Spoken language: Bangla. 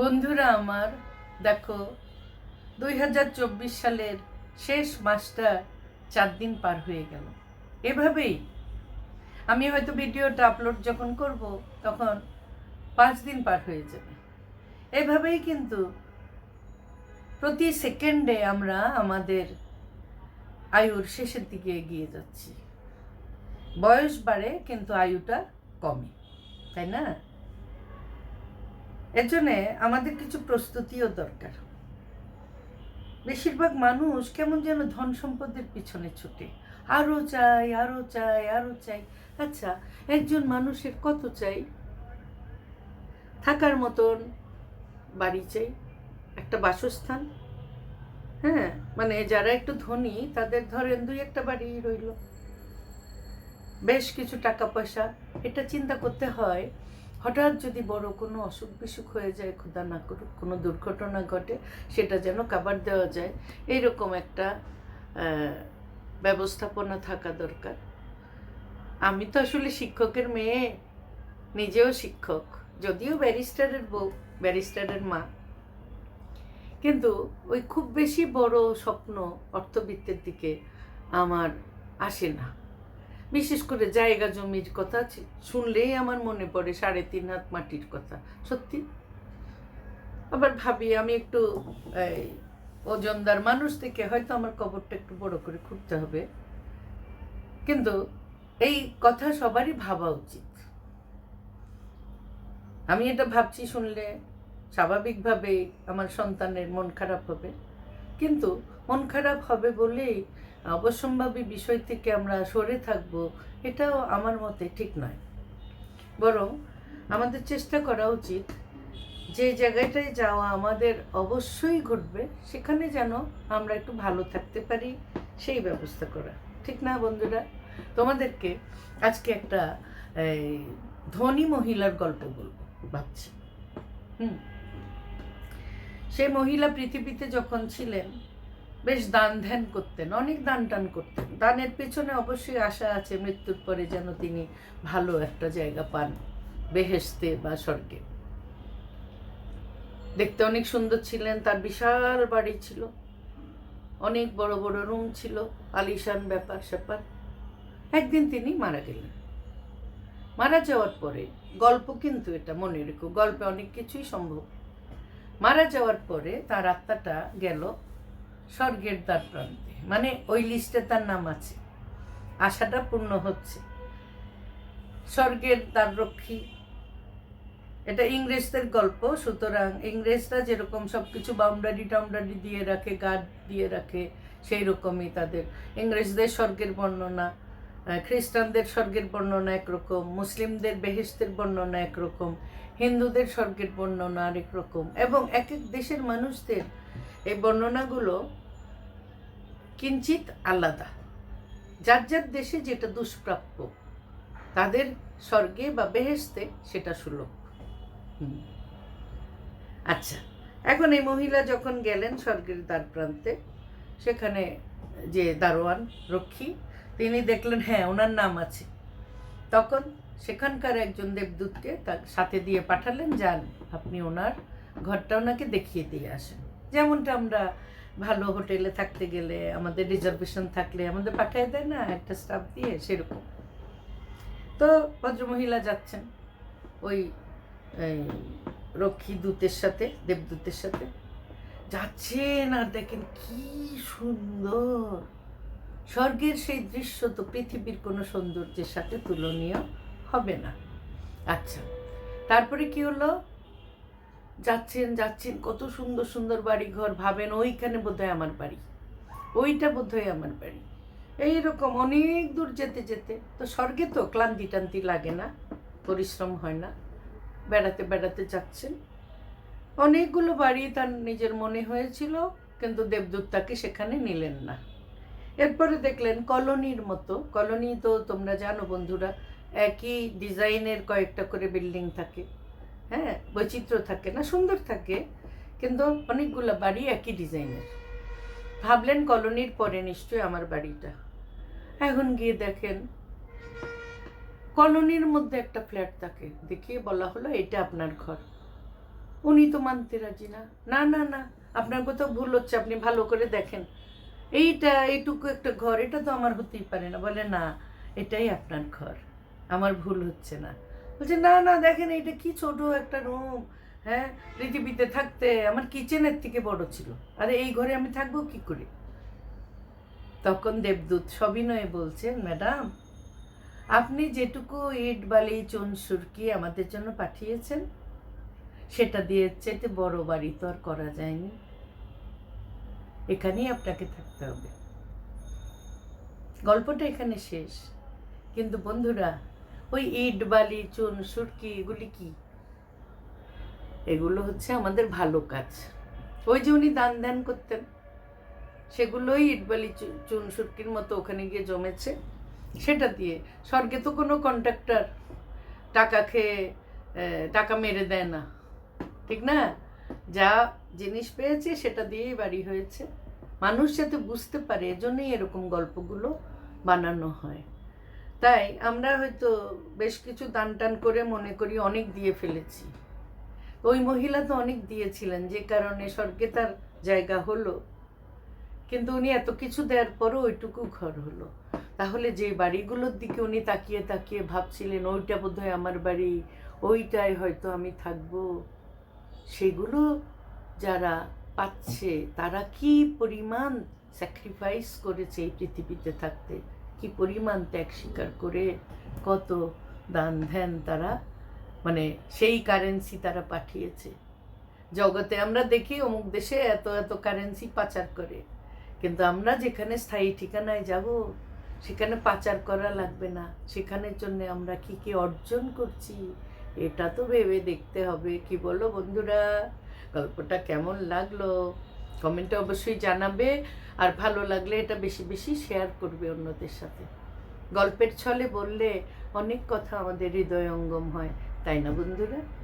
বন্ধুরা আমার, দেখো, দুই হাজার চব্বিশ সালের শেষ মাসটা চার দিন পার হয়ে গেল। এভাবেই আমি হয়তো ভিডিওটা আপলোড যখন করব, তখন পাঁচ দিন পার হয়ে যাবে। এভাবেই কিন্তু প্রতি সেকেন্ডে আমরা আমাদের আয়ুর শেষের দিকে এগিয়ে যাচ্ছি। বয়স বাড়ে, কিন্তু আয়ুটা কমে, তাই না? এর আমাদের কিছু প্রস্তুতিও দরকার। বেশিরভাগ মানুষ কেমন যেন ধন সম্পদের পিছনে ছুটে। আরও চাই আরও চাই আরও চাই। আচ্ছা একজন মানুষের কত চাই? থাকার মতন বাড়ি চাই, একটা বাসস্থান। হ্যাঁ মানে যারা একটু ধনী, তাদের ধরেন দুই একটা বাড়ি রইল। বেশ কিছু টাকা পয়সা, এটা চিন্তা করতে হয় হঠাৎ যদি বড় কোনো অসুখ বিসুখ হয়ে যায় খোদা না করুক, কোনো দুর্ঘটনা ঘটে, সেটা যেন কাবার দেওয়া যায়, এইরকম একটা ব্যবস্থাপনা থাকা দরকার। আমি তো আসলে শিক্ষকের মেয়ে, নিজেও শিক্ষক, যদিও ব্যারিস্টারের বউ, ব্যারিস্টারের মা। কিন্তু ওই খুব বেশি বড় স্বপ্ন অর্থবিত্তের দিকে আমার আসে না। বিশেষ করে জায়গা জমির কথা শুনলেই আমার মনে পড়ে সাড়ে তিন হাত মাটির কথা। সত্যি? আবার ভাবি, আমি একটু ওজনদার মানুষ থেকে হয়তো আমার কবরটা একটু বড় করে খুঁড়তে হবে। কিন্তু এই কথা সবারই ভাবা উচিত। আমি এটা ভাবছি শুনলে স্বাভাবিকভাবেই আমার সন্তানের মন খারাপ হবে। কিন্তু মন খারাপ হবে বলেই অবশ্যম্ভাবী বিষয় থেকে আমরা সরে থাকব, এটাও আমার মতে ঠিক নয়। বরং আমাদের চেষ্টা করা উচিত যে জায়গাটায় যাওয়া আমাদের অবশ্যই ঘটবে, সেখানে যেন আমরা একটু ভালো থাকতে পারি, সেই ব্যবস্থা করা। ঠিক না বন্ধুরা? তোমাদেরকে আজকে একটা ধনী মহিলার গল্প বলব, ভাবছি। হুম? সেই মহিলা পৃথিবীতে যখন ছিলেন, বেশ দান ধ্যান করতেন, অনেক দান টান করতেন। দানের পেছনে অবশ্যই আশা আছে মৃত্যুর পরে যেন তিনি ভালো একটা জায়গা পান বেহেস্তে বা স্বর্গে। দেখতে অনেক সুন্দর ছিলেন, তার বিশাল বাড়ি ছিল। অনেক বড় বড় রুম ছিল, আলিশান ব্যাপার স্যাপার। একদিন তিনি মারা গেলেন। মারা যাওয়ার পরে গল্প কিন্তু এটা মনে রেখো, গল্পে অনেক কিছুই সম্ভব। মারা যাওয়ার পরে তার আত্মাটা গেল স্বর্গের দ্বার প্রান্তে। মানে ওই লিস্টে তার নাম আছে। আশাটা পূর্ণ হচ্ছে। স্বর্গের দ্বার রক্ষী। এটা ইংরেজদের গল্প। সুতরাং ইংরেজরা যেরকম সব কিছু বাউন্ডারি টাউন্ডারি দিয়ে রাখে গার্ড দিয়ে রাখে সেই রকমই তাদের। ইংরেজদের স্বর্গের বর্ণনা। খ্রিস্টানদের স্বর্গের বর্ণনা একরকম, মুসলিমদের বেহেস্তের বর্ণনা একরকম, হিন্দুদের স্বর্গের বর্ণনা আরেক রকম এবং এক এক দেশের মানুষদের এই বর্ণনাগুলো কিঞ্চিত আলাদা। যার যার দেশে যেটা দুষ্প্রাপ্য, তাদের স্বর্গে বা বেহেস্তে সেটা সুলভ। আচ্ছা এখন এই মহিলা যখন গেলেন স্বর্গের দ্বার প্রান্তে, সেখানে যে দারোয়ান, রক্ষী তিনি দেখলেন হ্যাঁ ওনার নাম আছে। তখন সেখানকার একজন দেবদূতকে তার সাথে দিয়ে পাঠালেন, যান, আপনি ওনার ঘরটা ওনাকে দেখিয়ে দিয়ে আসেন। যেমনটা আমরা ভালো হোটেলে থাকতে গেলে, আমাদের রিজার্ভেশন থাকলে আমাদের পাঠিয়ে দেয় না, একটা স্টাফ দিয়ে, সেরকম। তো ভদ্রমহিলা যাচ্ছেন ওই রক্ষী দূতের সাথে, দেবদূতের সাথে। যাচ্ছেন আর দেখেন কি সুন্দর। স্বর্গের সেই দৃশ্য তো পৃথিবীর কোনো সৌন্দর্যের সাথে তুলনীয় হবে না। আচ্ছা তারপরে কি হলো? যাচ্ছেন যাচ্ছেন, কত সুন্দর সুন্দর বাড়ি ঘর ভাবেন ওইখানে বোধহয় আমার বাড়ি, ওইটা বোধহয় আমার বাড়ি। এইরকম অনেক দূর যেতে যেতে, তো স্বর্গে তো ক্লান্তি টান্তি লাগে না, পরিশ্রম হয় না, বেড়াতে বেড়াতে যাচ্ছেন। অনেকগুলো বাড়ি তার নিজের মনে হয়েছিল, কিন্তু দেবদূত তাকে সেখানে নিলেন না। এরপরে দেখলেন কলোনির মতো। কলোনি তো তোমরা জানো বন্ধুরা, একই ডিজাইনের কয়েকটা করে বিল্ডিং থাকে। হ্যাঁ বৈচিত্র্য থাকে না, সুন্দর থাকে, কিন্তু অনেকগুলো বাড়ি একই ডিজাইনের। ভাবলেন কলোনির পরে নিশ্চয়ই আমার বাড়িটা। এখন গিয়ে দেখেন, কলোনির মধ্যে একটা ফ্ল্যাট থাকে। দেখিয়ে বলা হলো এটা আপনার ঘর। উনি তো মানতে রাজি না। না না না, আপনার কোথাও ভুল হচ্ছে, আপনি ভালো করে দেখেন। এইটা, এইটুকু একটা ঘর, এটা তো আমার হতেই পারে না। বলে, না, এটাই আপনার ঘর। আমার ভুল হচ্ছে না। বলছে, না না, দেখেন এটা কি ছোট একটা রুম হ্যাঁ? পৃথিবীতে থাকতে আমার কিচেনের থেকে বড় ছিল। আরে, এই ঘরে আমি থাকব কি করে? তখন দেবদূত সবিনয়ে বলছেন ম্যাডাম, আপনি যেটুকু ইট, বালি, চুন, সুরকি আমাদের জন্য পাঠিয়েছেন, সেটা দিয়ে চাইতে বড় বাড়ি তো আর করা যায়নি। এখানেই আপনাকে থাকতে হবে। গল্পটা এখানে শেষ। কিন্তু বন্ধুরা, ওই ইট, বালি, চুন, সুরকি, এগুলি কি? এগুলো হচ্ছে আমাদের ভালো কাজ। ওই যে উনি দান ধ্যান করতেন, সেগুলোই ইটবালি চু- চুন সুটকির মতো ওখানে গিয়ে জমেছে। সেটা দিয়ে স্বর্গে তো কোনো কন্ট্রাক্টর টাকা খেয়ে টাকা মেরে দেয় না। ঠিক না? যা জিনিস পেয়েছে সেটা দিয়েই বাড়ি হয়েছে। মানুষ যাতে বুঝতে পারে, এজন্যই এরকম গল্পগুলো বানানো হয়। তাই আমরা হয়তো বেশ কিছু দান টান করে মনে করি, অনেক দিয়ে ফেলেছি। ওই মহিলা তো অনেক দিয়েছিলেন, যে কারণে স্বর্গে তার জায়গা হলো। কিন্তু উনি এত কিছু দেওয়ার পরও ওইটুকু ঘর হলো। তাহলে যে বাড়িগুলোর দিকে উনি তাকিয়ে তাকিয়ে ভাবছিলেন, ওইটা বোধহয় আমার বাড়ি, ওইটাই হয়তো আমি থাকব। সেগুলো যারা পাচ্ছে, তারা কি পরিমাণ স্যাক্রিফাইস করেছে এই পৃথিবীতে থাকতে? কি পরিমাণ ত্যাগ স্বীকার করে কত দান ধ্যান তারা মানে সেই কারেন্সি তারা পাঠিয়েছে? জগতে আমরা দেখি অমুক দেশে এত এত কারেন্সি পাচার করে। কিন্তু আমরা যেখানে স্থায়ী ঠিকানায় যাব, সেখানে পাচার করা লাগবে না। সেখানের জন্য আমরা কি কি অর্জন করছি? এটা তো ভেবে দেখতে হবে। কি বলো বন্ধুরা? গল্পটা কেমন লাগল? কমেন্টে অবশ্যই জানাবে। আর ভালো লাগলে এটা বেশি বেশি শেয়ার করবে অন্যদের সাথে। গল্পের ছলে বললে অনেক কথা আমাদের হৃদয়ঙ্গম হয়। তাই না বন্ধুরা?